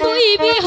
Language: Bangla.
তুই বিহ